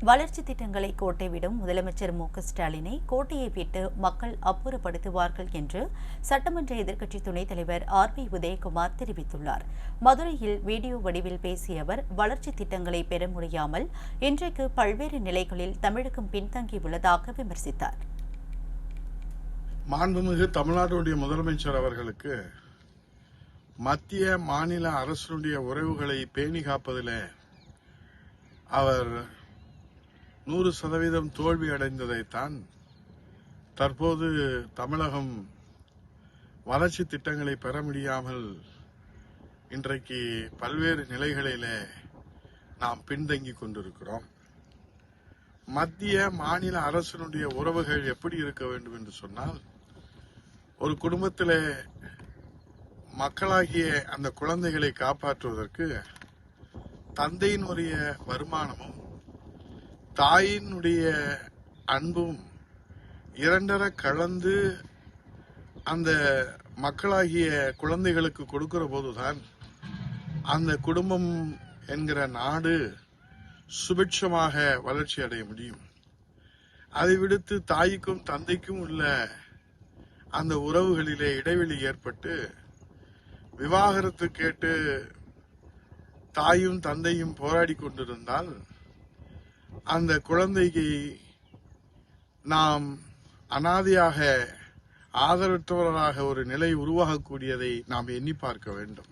வளர்ச்சி திட்டங்களை கோட்டை விடும் முதலமைச்சர் மு க ஸ்டாலினை கோட்டையை விட்டு மக்கள் அப்புறப்படுத்துவார்கள் என்று சட்டமன்ற எதிர்க்கட்சி துணைத் தலைவர் ஆர் பி உதயகுமார் தெரிவித்துள்ளார். மதுரையில் வீடியோ வடிவில் பேசிய அவர் வளர்ச்சி திட்டங்களை பெற முடியாமல் இன்றைக்கு பல்வேறு நிலைகளில் தமிழகம் பின்தங்கியுள்ளதாக விமர்சித்தார். மாண்புமிகு தமிழ்நாட்டுடைய முதலமைச்சர் அவர்களுக்கு மத்திய மாநில அரசுடைய உறவுகளை பேணி காப்பதில் அவர் நூறு சதவீதம் தோல்வி அடைந்ததைத்தான் தற்போது தமிழகம் வளர்ச்சி திட்டங்களை பெற முடியாமல் இன்றைக்கு பல்வேறு நிலைகளிலே நாம் பின்தங்கி கொண்டிருக்கிறோம். மத்திய மாநில அரசினுடைய உறவுகள் எப்படி இருக்க வேண்டும் என்று சொன்னால் ஒரு குடும்பத்தில் மக்களாகிய அந்த குழந்தைகளை காப்பாற்றுவதற்கு தந்தையினுடைய வருமானமும் தாயினுடைய அன்பும் இரண்டர கலந்து அந்த மக்களாகிய குழந்தைகளுக்கு கொடுக்கிற போதுதான் அந்த குடும்பம் என்கிற நாடு சுபிட்சமாக வளர்ச்சி அடைய முடியும். அதை விடுத்து தாய்க்கும் தந்தைக்கும் உள்ள அந்த உறவுகளிலே இடைவெளி ஏற்பட்டு விவாகரத்து கேட்டு தாயும் தந்தையும் போராடி கொண்டிருந்தால் அந்த குழந்தைக்கு நாம் அனாதையாக ஆதரவற்றவராக ஒரு நிலை உருவாகக்கூடியதை நாம் எண்ணி பார்க்க வேண்டும்.